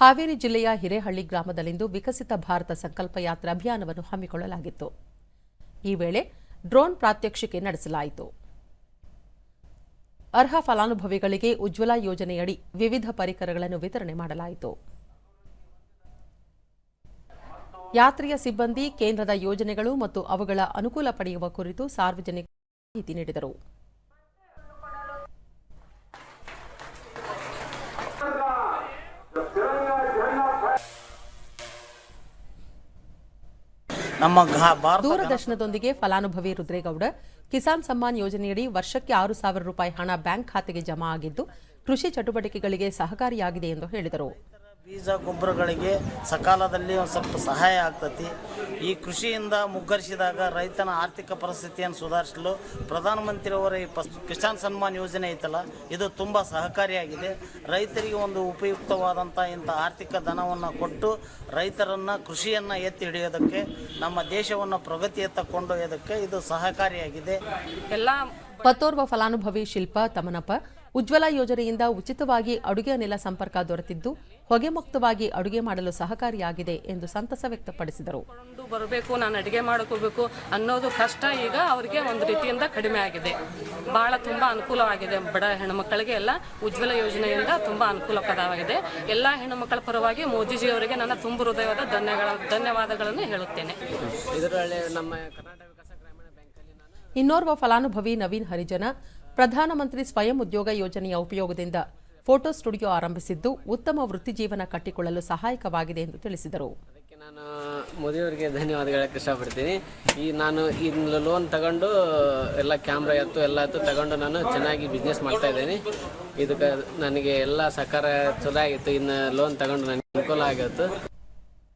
ಹಾವೇರಿ ಜಿಲ್ಲೆಯ ಹಿರೇಹಳ್ಳಿ ಗ್ರಾಮದಲ್ಲಿಂದು ವಿಕಸಿತ ಭಾರತ ಸಂಕಲ್ಪ ಯಾತ್ರೆ ಅಭಿಯಾನವನ್ನು ಹಮ್ಮಿಕೊಳ್ಳಲಾಗಿತ್ತು. ಈ ವೇಳೆ ಡ್ರೋನ್ ಪ್ರಾತ್ಯಕ್ಷಿಕೆ ನಡೆಸಲಾಯಿತು. ಅರ್ಹ ಫಲಾನುಭವಿಗಳಿಗೆ ಉಜ್ವಲ ಯೋಜನೆಯಡಿ ವಿವಿಧ ಪರಿಕರಗಳನ್ನು ವಿತರಣೆ ಮಾಡಲಾಯಿತು. ಯಾತ್ರೆಯ ಸಿಬ್ಬಂದಿ, ಕೇಂದ್ರದ ಯೋಜನೆಗಳು ಮತ್ತು ಅವುಗಳ ಅನುಕೂಲ ಪಡೆಯುವ ಕುರಿತು ಸಾರ್ವಜನಿಕ ಮಾಹಿತಿ ನೀಡಿದರು. ನಮ್ಮ ದೂರದರ್ಶನದೊಂದಿಗೆ ಫಲಾನುಭವಿ ರುದ್ರೇಗೌಡ, ಕಿಸಾನ್ ಸಮ್ಮಾನ್ ಯೋಜನೆಯಡಿ ವರ್ಷಕ್ಕೆ ಆರು ಸಾವಿರ ರೂಪಾಯಿ ಹಣ ಬ್ಯಾಂಕ್ ಖಾತೆಗೆ ಜಮಾ ಆಗಿದ್ದು ಕೃಷಿ ಚಟುವಟಿಕೆಗಳಿಗೆ ಸಹಕಾರಿಯಾಗಿದೆ ಎಂದು ಹೇಳಿದರು. ಬೀಜ ಗೊಬ್ಬರಗಳಿಗೆ ಸಕಾಲದಲ್ಲಿ ಒಂದು ಸ್ವಲ್ಪ ಸಹಾಯ ಆಗ್ತತಿ. ಈ ಕೃಷಿಯಿಂದ ಮುಗ್ಗರಿಸಿದಾಗ ರೈತನ ಆರ್ಥಿಕ ಪರಿಸ್ಥಿತಿಯನ್ನು ಸುಧಾರಿಸಲು ಪ್ರಧಾನಮಂತ್ರಿಯವರ ಈ ಪಸ್ ಕಿಸಾನ್ ಸನ್ಮಾನ್ ಯೋಜನೆ ಐತಲ್ಲ ಇದು ತುಂಬ ಸಹಕಾರಿಯಾಗಿದೆ. ರೈತರಿಗೆ ಒಂದು ಉಪಯುಕ್ತವಾದಂಥ ಇಂಥ ಆರ್ಥಿಕ ಧನವನ್ನು ಕೊಟ್ಟು ರೈತರನ್ನು ಕೃಷಿಯನ್ನು ಎತ್ತಿ ಹಿಡಿಯೋದಕ್ಕೆ ನಮ್ಮ ದೇಶವನ್ನು ಪ್ರಗತಿಯತ್ತ ಕೊಂಡೊಯ್ಯೋದಕ್ಕೆ ಇದು ಸಹಕಾರಿಯಾಗಿದೆ. ಎಲ್ಲ ಮತ್ತೋರ್ವ ಫಲಾನುಭವಿ ಶಿಲ್ಪ ತಮನಪ್ಪ ಉಜ್ವಲ ಯೋಜನೆಯಿಂದ ಉಚಿತವಾಗಿ ಅಡುಗೆ ಅನಿಲ ಸಂಪರ್ಕ ದೊರೆತಿದ್ದು ಹೊಗೆ ಮುಕ್ತವಾಗಿ ಅಡುಗೆ ಮಾಡಲು ಸಹಕಾರಿಯಾಗಿದೆ ಎಂದು ಸಂತಸ ವ್ಯಕ್ತಪಡಿಸಿದರು. ಬರಬೇಕು ನಾನು ಅಡುಗೆ ಮಾಡ್ಕೋಬೇಕು ಅನ್ನೋದು ಕಷ್ಟ ಈಗ ಅವರಿಗೆ ಒಂದು ರೀತಿಯಿಂದ ಕಡಿಮೆ ಆಗಿದೆ. ಬಹಳ ತುಂಬ ಅನುಕೂಲವಾಗಿದೆ ಬಡ ಹೆಣ್ಮಕ್ಕಳಿಗೆ ಎಲ್ಲ. ಉಜ್ವಲ ಯೋಜನೆಯಿಂದ ತುಂಬ ಅನುಕೂಲಕರವಾಗಿದೆ. ಎಲ್ಲ ಹೆಣ್ಣುಮಕ್ಕಳ ಪರವಾಗಿ ಮೋದಿಜಿಯವರಿಗೆ ನನ್ನ ತುಂಬ ಹೃದಯವಾದ ಧನ್ಯಗಳ ಧನ್ಯವಾದಗಳನ್ನು ಹೇಳುತ್ತೇನೆ. ಇದರಲ್ಲಿ ನಮ್ಮ ಕರ್ನಾಟಕ ವಿಕಾಸ ಗ್ರಾಮೀಣ ಬ್ಯಾಂಕಲ್ಲಿ ನಾನು ಇನ್ನೋರ್ವ ಫಲಾನುಭವಿ ನವೀನ್ ಹರಿಜನ ಪ್ರಧಾನಮಂತ್ರಿ ಸ್ವಯಂ ಉದ್ಯೋಗ ಯೋಜನೆಯ ಉಪಯೋಗದಿಂದ ಫೋಟೋ ಸ್ಟುಡಿಯೋ ಆರಂಭಿಸಿದ್ದು ಉತ್ತಮ ವೃತ್ತಿಜೀವನ ಕಟ್ಟಿಕೊಳ್ಳಲು ಸಹಾಯಕವಾಗಿದೆ ಎಂದು ತಿಳಿಸಿದರು. ನಾನು ಮೋದಿಯವರಿಗೆ ಧನ್ಯವಾದ ಇಷ್ಟಪಡ್ತೀನಿ. ಈ ನಾನು ಈ ಲೋನ್ ತಗೊಂಡು ಎಲ್ಲ ಕ್ಯಾಮ್ರಾ ಎತ್ತು ಎಲ್ಲ ಎತ್ತು ತಗೊಂಡು ನಾನು ಚೆನ್ನಾಗಿ ಬಿಸ್ನೆಸ್ ಮಾಡ್ತಾ ಇದ್ದೀನಿ. ಇದಕ್ಕೆ ನನಗೆ ಎಲ್ಲ ಸಹಕಾರ ಚಲೋ ಆಗಿತ್ತು. ಇನ್ನು ಲೋನ್ ತಗೊಂಡು ನನಗೆ ಅನುಕೂಲ ಆಗಿತ್ತು.